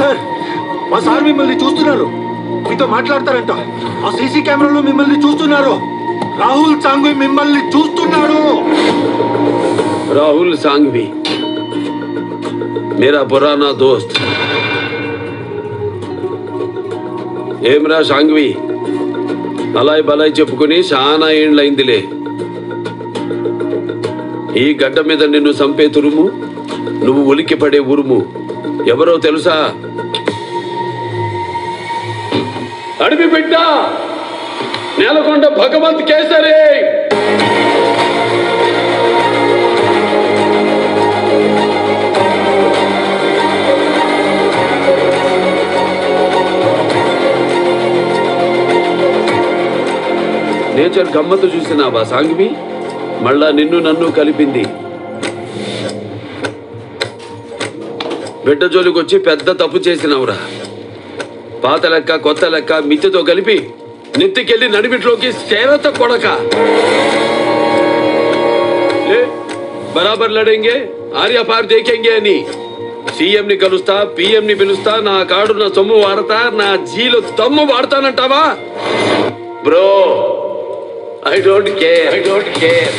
Sir మా sir మిమ్మల్ని చూస్తున్నారు మీతో మాట్లాడతారంట ఆ సీసీ కెమెరాలో మిమ్మల్ని చూస్తున్నారు రాహుల్ సాంఘవి మిమ్మల్ని చూస్తున్నాడు राहुल सांघवी मेरा पुराना दोस्त ఏమ్రా సాంఘవి అలాయ్ బలాయ్ చెప్పుకుని చాలా ఏండ్లైందిలే ఈ గడ్డ మీద నిన్ను చంపే తురుము నువ్వు ఉలికి పడే ఉరుము ఎవరో తెలుసా? అడివి బిడ్డ నేలకొండ భగవంత్ కేసరి. నేచర్ గమ్మత్తు చూసినావా సాంగ్వి? మళ్ళా నిన్ను నన్ను కలిపింది. బిడ్డ జోలికొచ్చి పెద్ద తప్పు చేసినావురా. పాత లెక్క కొత్త లెక్క మిత్తితో కలిపి నెత్తికెళ్ళి నడిమిట్లోకి సేవత కొడక. బరాబర్ లడేంగే ఆర్య పార్ అని. సీఎం ని కలుస్తా పిఎం ని పిలుస్తా నా కాడు నా సొమ్ము వాడతా నా జీలు తమ్ము వాడతానంటావా? Bro I don't care. I don't care.